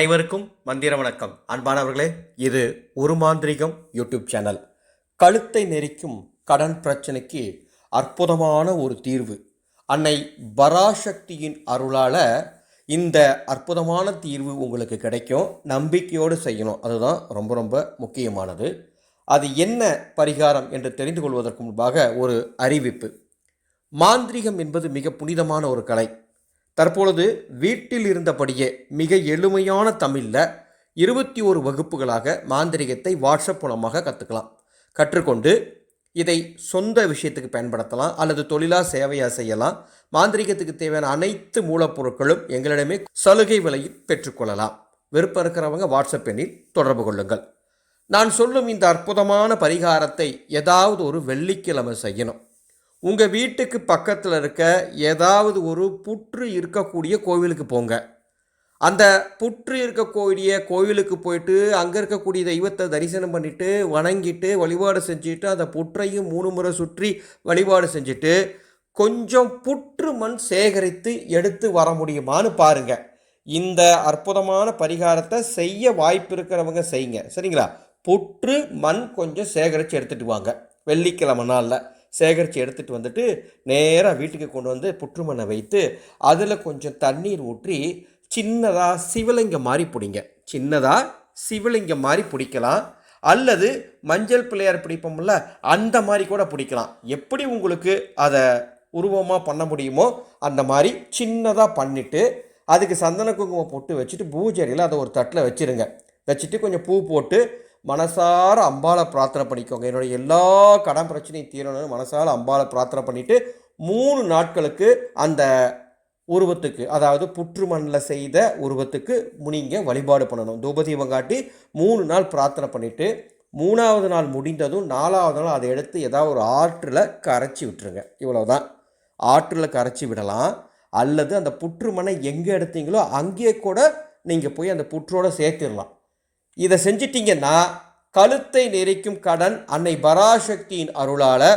அனைவருக்கும் மந்திர வணக்கம். அன்பானவர்களே இது ஒரு மாந்திரிகம் யூடியூப் சேனல். கழுத்தை நெரிக்கும் கடன் பிரச்சனைக்கு அற்புதமான ஒரு தீர்வு. அன்னை பராசக்தியின் அருளால் இந்த அற்புதமான தீர்வு உங்களுக்கு கிடைக்கும். நம்பிக்கையோடு செய்யணும். அதுதான் ரொம்ப ரொம்ப முக்கியமானது. அது என்ன பரிகாரம் என்று தெரிந்து கொள்வதற்கு முன்பாக ஒரு அறிவிப்பு. மாந்திரிகம் என்பது மிக புனிதமான ஒரு கலை. தற்பொழுது வீட்டில் இருந்தபடியே மிக எளிமையான தமிழில் இருபத்தி ஒரு வகுப்புகளாக மாந்திரிகத்தை வாட்ஸ்அப் மூலமாக கற்றுக்கலாம் கற்றுக்கொண்டு இதை சொந்த விஷயத்துக்கு பயன்படுத்தலாம் அல்லது தொழிலாக சேவையாக செய்யலாம். மாந்திரிகத்துக்கு தேவையான அனைத்து மூலப்பொருட்களும் எங்களிடமே சலுகை விலையில் பெற்றுக்கொள்ளலாம். விருப்பம் இருக்கிறவங்க வாட்ஸ்அப் எண்ணில் தொடர்பு கொள்ளுங்கள். நான் சொல்லும் இந்த அற்புதமான பரிகாரத்தை ஏதாவது ஒரு வெள்ளிக்கிழமை செய்யணும். உங்கள் வீட்டுக்கு பக்கத்தில் இருக்க ஏதாவது ஒரு புற்று இருக்கக்கூடிய கோவிலுக்கு போங்க. அந்த புற்று இருக்கக்கூடிய கோவிலுக்கு போயிட்டு அங்கே இருக்கக்கூடிய தெய்வத்தை தரிசனம் பண்ணிட்டு வணங்கிட்டு வழிபாடு செஞ்சுட்டு அந்த புற்றையும் மூணு முறை சுற்றி வழிபாடு செஞ்சுட்டு கொஞ்சம் புற்று மண் சேகரித்து எடுத்து வர முடியுமான்னு பாருங்கள் இந்த அற்புதமான பரிகாரத்தை செய்ய வாய்ப்பு இருக்கிறவங்க செய்யுங்க. சரிங்களா? புற்று மண் கொஞ்சம் சேகரித்து எடுத்துகிட்டு வாங்க. வெள்ளிக்கிழமை நாளில். சேகரித்து எடுத்துகிட்டு வந்துட்டு நேராக வீட்டுக்கு கொண்டு வந்து புற்றுமண்ணை வைத்து அதில் கொஞ்சம் தண்ணீர் ஊற்றி சின்னதாக சிவலிங்கம் மாதிரி பிடிங்க. சின்னதாக சிவலிங்கம் மாதிரி பிடிக்கலாம். அல்லது மஞ்சள் பிள்ளையார் பிடிப்போம்ல அந்த மாதிரி கூட பிடிக்கலாம். எப்படி உங்களுக்கு அதை உருவமாக பண்ண முடியுமோ அந்த மாதிரி சின்னதாக பண்ணிவிட்டு அதுக்கு சந்தன குங்குமம் போட்டு வச்சுட்டு பூஜரியில் அதை ஒரு தட்டில் வச்சுருங்க. வச்சுட்டு கொஞ்சம் பூ போட்டு மனசார அம்பாளை பிரார்த்தனை பண்ணிக்கோங்க. என்னுடைய எல்லா கடன் பிரச்சனையும் தீரணும்னு மனசார அம்பாளை பிரார்த்தனை பண்ணிவிட்டு மூணு நாட்களுக்கு அந்த உருவத்துக்கு அதாவது புற்று மண்ணில் செய்த உருவத்துக்கு முனிங்க வழிபாடு பண்ணணும். தூபதீபம் காட்டி மூணு நாள் பிரார்த்தனை பண்ணிவிட்டு மூணாவது நாள் முடிந்ததும் நாலாவது நாள் அதை எடுத்து ஏதாவது ஒரு ஆற்றில் கரைச்சி விட்டுருங்க. இவ்வளோதான் ஆற்றில் கரைச்சி விடலாம். அல்லது அந்த புற்று மண்ணை எங்கே எடுத்தீங்களோ அங்கேயே கூட நீங்கள் போய் அந்த புற்றோடு சேர்த்திடலாம். இதை செஞ்சிட்டிங்கன்னா கழுத்தை நெரிக்கும் கடன் அன்னை பராசக்தியின் அருளால்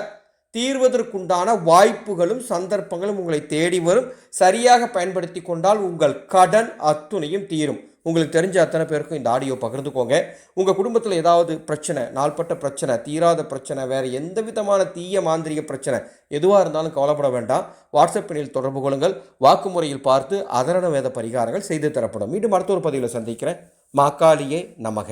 தீர்வதற்குண்டான வாய்ப்புகளும் சந்தர்ப்பங்களும் உங்களை தேடி வரும். சரியாக பயன்படுத்தி கொண்டால் உங்கள் கடன் அத்துணையும் தீரும். உங்களுக்கு தெரிஞ்ச அத்தனை பேருக்கும் இந்த ஆடியோ பகிர்ந்துக்கோங்க. உங்கள் குடும்பத்தில் ஏதாவது பிரச்சனை நாள்பட்ட பிரச்சனை தீராத பிரச்சனை வேறு எந்த விதமான தீய மாந்திரிக பிரச்சனை எதுவாக இருந்தாலும் கவலைப்பட வேண்டாம். வாட்ஸ்அப் எண்ணில் தொடர்பு கொள்ளுங்கள். வாக்குமுறையில் பார்த்து அதரண வேத பரிகாரங்கள் செய்து தரப்படும். மீண்டும் அடுத்த ஒரு பதிவில் சந்திக்கிறேன். மாக்காளியே நமக